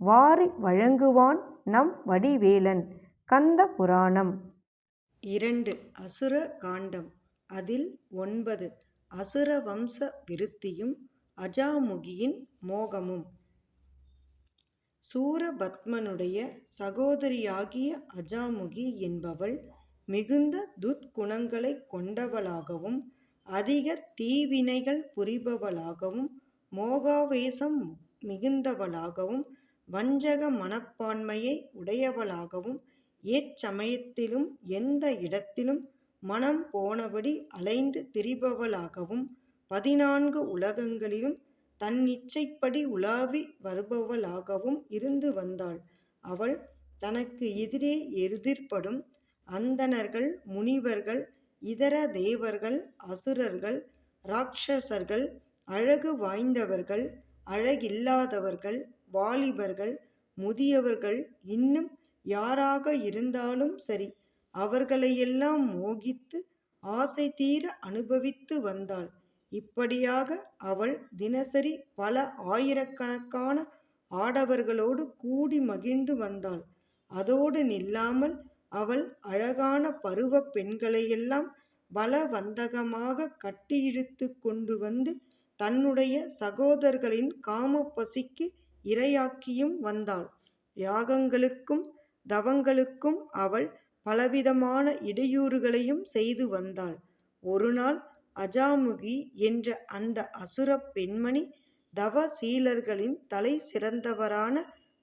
வாரி வழங்குவான் நம் வடிவேலன். கந்த புராணம். இரண்டு. அசுர காண்டம். அதில் ஒன்பது. அசுர வம்ச விருத்தியும் அஜாமுகியின் மோகமும். சூரபத்மனுடைய சகோதரியாகிய அஜாமுகி என்பவள் மிகுந்த துர்க்குணங்களை கொண்டவளாகவும் அதிக தீவினைகள் புரிபவளாகவும் மோகாவேசம் மிகுந்தவளாகவும் வஞ்சக மனப்பான்மையை உடையவளாகவும் எச்சமயத்திலும் எந்த இடத்திலும் மனம் போனபடி அலைந்து திரிபவளாகவும் பதினான்கு உலகங்களிலும் தன்னிச்சைப்படி உலாவி வருபவளாகவும் இருந்து வந்தாள். அவள் தனக்கு எதிரே எதிர்ப்படும் அந்தணர்கள் முனிவர்கள் இதர தேவர்கள் அசுரர்கள் ராட்சசர்கள் அழகு வாய்ந்தவர்கள் அழகில்லாதவர்கள் வாலிபர்கள் முதியவர்கள் இன்னும் யாராக இருந்தாலும் சரி அவர்களையெல்லாம் மோகித்து ஆசை தீர அனுபவித்து வந்தாள். இப்படியாக அவள் தினசரி பல ஆயிரக்கணக்கான ஆடவர்களோடு கூடி மகிழ்ந்து வந்தாள். அதோடு நில்லாமல் அவள் அழகான பருவப் பெண்களையெல்லாம் பலவந்தகமாக கட்டியிழுத்து கொண்டு வந்து தன்னுடைய சகோதரர்களின் காமப் பசிக்கு இரையாக்கியும் வந்தாள். யாகங்களுக்கும் தவங்களுக்கும் அவள் பலவிதமான இடையூறுகளையும் செய்து வந்தாள். ஒருநாள் அஜாமுகி என்ற அந்த அசுரப் பெண்மணி தவசீலர்களின் தலைசிறந்தவரான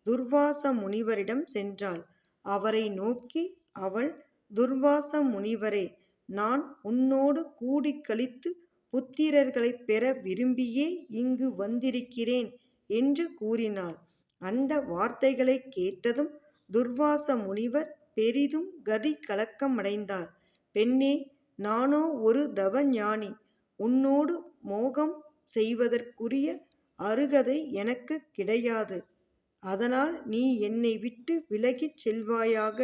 துர்வாச முனிவரிடம் சென்றாள். அவரை நோக்கி அவள் துர்வாச முனிவரே நான் உன்னோடு கூடி கழித்து புத்திரர்களைப் பெற விரும்பியே இங்கு வந்திருக்கிறேன் என்று கூறினாள். அந்த வார்த்தைகளைக் கேட்டதும் துர்வாச முனிவர் பெரிதும் கதி கலக்கமடைந்தார். பெண்ணே நானோ ஒரு தவஞானி. உன்னோடு மோகம் செய்வதற்குரிய அருகதை எனக்கு கிடையாது. அதனால் நீ என்னை விட்டு விலகிச் செல்வாயாக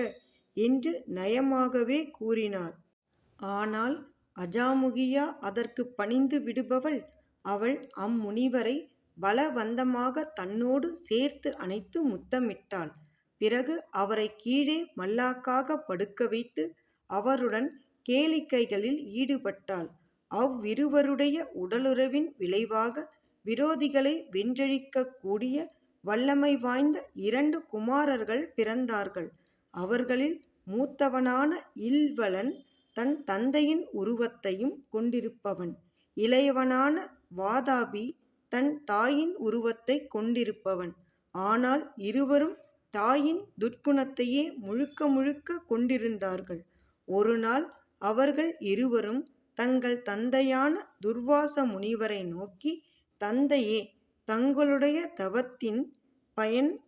என்று நயமாகவே கூறினார். ஆனால் அஜாமுகியா அதற்கு பணிந்து விடுபவள்? அவள் அம்முனிவரை பலவந்தமாக தன்னோடு சேர்த்து அணைத்து முத்தமிட்டாள். பிறகு அவரைக் கீழே மல்லாக்காக படுக்க வைத்து அவருடன் கேளிக்கைகளில் ஈடுபட்டாள். அவ்விருவருடைய உடலுறவின் விளைவாக விரோதிகளை வென்றழிக்கக்கூடிய வல்லமை வாய்ந்த இரண்டு குமாரர்கள் பிறந்தார்கள். அவர்களில் மூத்தவனான இல்வலன் தன் தந்தையின் உருவத்தையும் கொண்டிருப்பவன். இளையவனான வாதாபி தன் தாயின் உருவத்தைக் கொண்டிருப்பவன். ஆனால் இருவரும் தாயின் துர்க்குணத்தையே முழுக்க முழுக்க கொண்டிருந்தார்கள். ஒருநாள் அவர்கள் இருவரும் தங்கள் தந்தையான துர்வாச முனிவரை நோக்கி தந்தையே தங்களுடைய தவத்தின் பயன்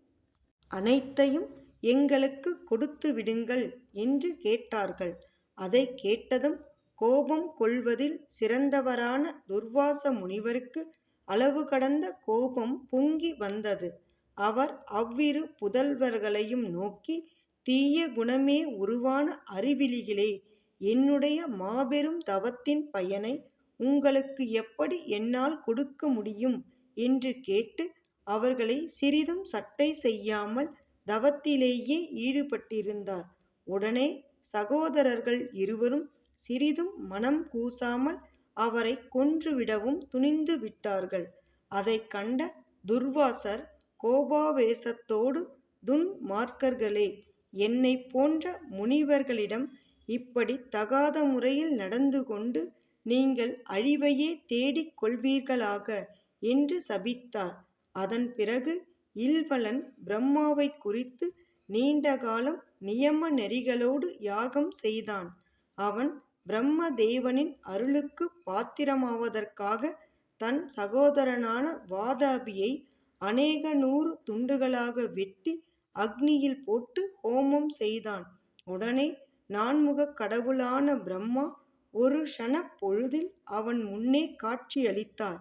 அனைத்தையும் எங்களுக்குக் கொடுத்துவிடுங்கள் என்று கேட்டார்கள். அதை கேட்டதும் கோபம் கொள்வதில் சிறந்தவரான துர்வாச முனிவருக்கு அளவு கடந்த கோபம் பொங்கி வந்தது. அவர் அவ்விரு புதல்வர்களையும் நோக்கி தீய குணமே உருவான அறிவிலிகளே என்னுடைய மாபெரும் தவத்தின் பயனை உங்களுக்கு எப்படி என்னால் கொடுக்க முடியும் என்று கேட்டு அவர்களை சிறிதும் சட்டை செய்யாமல் தவத்திலேயே ஈடுபட்டிருந்தார். உடனே சகோதரர்கள் இருவரும் சிறிதும் மனம் கூசாமல் அவரை கொன்றுவிடவும் துணிந்து விட்டார்கள். அதைக் கண்ட துர்வாசர் கோபாவேசத்தோடு துன்மார்க்கர்களே என்னைப் போன்ற முனிவர்களிடம் இப்படித் தகாத முறையில் நடந்து கொண்டு நீங்கள் அழிவையே தேடிக் கொள்வீர்களாக என்று சபித்தார். அதன் பிறகு இல்வலன் பிரம்மாவைக் குறித்து நீண்ட காலம் நியம நெறிகளோடு யாகம் செய்தான். அவன் பிரம்ம தேவனின் அருளுக்குப் பாத்திரமாவதற்காக தன் சகோதரனான வாதாபியை அநேக நூறு துண்டுகளாக வெட்டி அக்னியில் போட்டு ஹோமம் செய்தான். உடனே நான்முகக் கடவுளான பிரம்மா ஒரு க்ஷண பொழுதில் அவன் முன்னே காட்சியளித்தார்.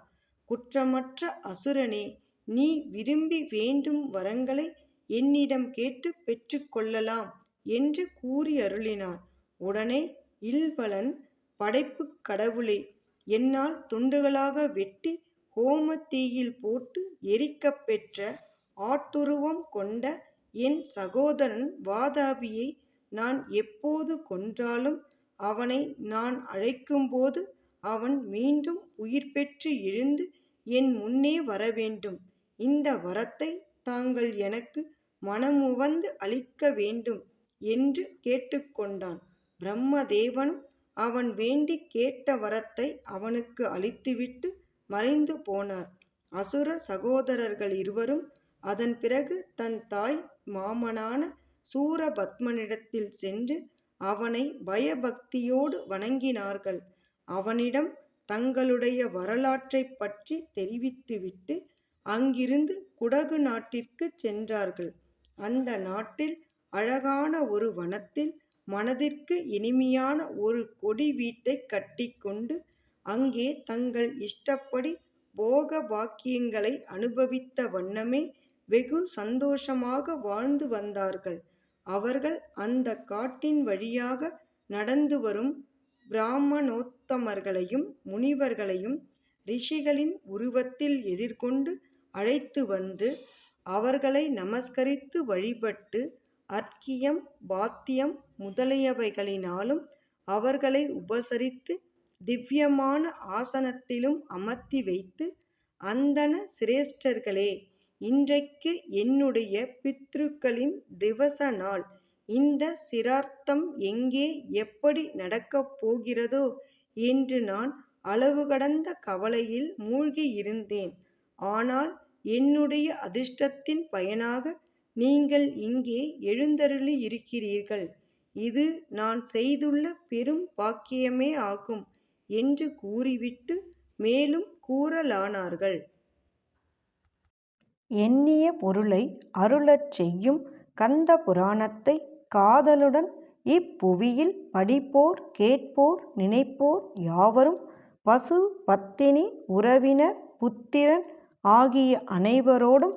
குற்றமற்ற அசுரனே நீ விரும்பி வேண்டும் வரங்களை என்னிடம் கேட்டு பெற்றுக்கொள்ளலாம் என்று கூறி அருளினார் உடனே இல்வலன் படைப்புக் கடவுளே என்னால் துண்டுகளாக வெட்டி ஹோமத்தீயில் போட்டு எரிக்கப் பெற்ற ஆட்டுருவம் கொண்ட என் சகோதரன் வாதாபியை நான் எப்போது கொன்றாலும் அவனை நான் அழைக்கும்போது அவன் மீண்டும் உயிர் பெற்று எழுந்து என் முன்னே வரவேண்டும். இந்த வரத்தை தாங்கள் எனக்கு மனமுவந்து அளிக்க வேண்டும் என்று கேட்டுக்கொண்டான். பிரம்மதேவனும் அவன் வேண்டி கேட்ட வரத்தை அவனுக்கு அளித்துவிட்டு மறைந்து போனார். அசுர சகோதரர்கள் இருவரும் அதன் பிறகு தன் தாய் மாமனான சூரபத்மனிடத்தில் சென்று அவனை பயபக்தியோடு வணங்கினார்கள். அவனிடம் தங்களுடைய வரலாற்றை பற்றி தெரிவித்துவிட்டு அங்கிருந்து குடகு நாட்டிற்கு சென்றார்கள். அந்த நாட்டில் அழகான ஒரு வனத்தில் மனதிற்கு இனிமையான ஒரு கொடி வீட்டைக் கட்டிக்கொண்டு அங்கே தங்கள் இஷ்டப்படி போக பாக்கியங்களை அனுபவித்த வண்ணமே வெகு சந்தோஷமாக வாழ்ந்து வந்தார்கள். அவர்கள் அந்த காட்டின் வழியாக நடந்து வரும் பிராமணோத்தமர்களையும் முனிவர்களையும் ரிஷிகளின் உருவத்தில் எதிர்கொண்டு அழைத்து வந்து அவர்களை நமஸ்கரித்து வழிபட்டு அர்க்கியம் பாத்தியம் முதலியவைகளினாலும் அவர்களை உபசரித்து திவ்யமான ஆசனத்திலும் அமர்த்தி வைத்து அந்தன சிரேஷ்டர்களே இன்றைக்கு என்னுடைய பித்ருக்களின் திவச நாள். இந்த சிரார்த்தம் எங்கே எப்படி நடக்கப் போகிறதோ? என்று நான் அளவு கடந்த கவலையில் மூழ்கியிருந்தேன். ஆனால் என்னுடைய அதிர்ஷ்டத்தின் பயனாக நீங்கள் இங்கே எழுந்தருளி இருக்கிறீர்கள். இது நான் செய்துள்ள பெரும் பாக்கியமே ஆகும் என்று கூறிவிட்டு மேலும் கூறலானார்கள். எண்ணிய பொருளை அருளச் செய்யும் கந்த புராணத்தை காதலுடன் இப்புவியில் படிப்போர் கேட்போர் நினைப்போர் யாவரும் பசு பத்தினி உறவினர் புத்திரன் ஆகிய அனைவரோடும்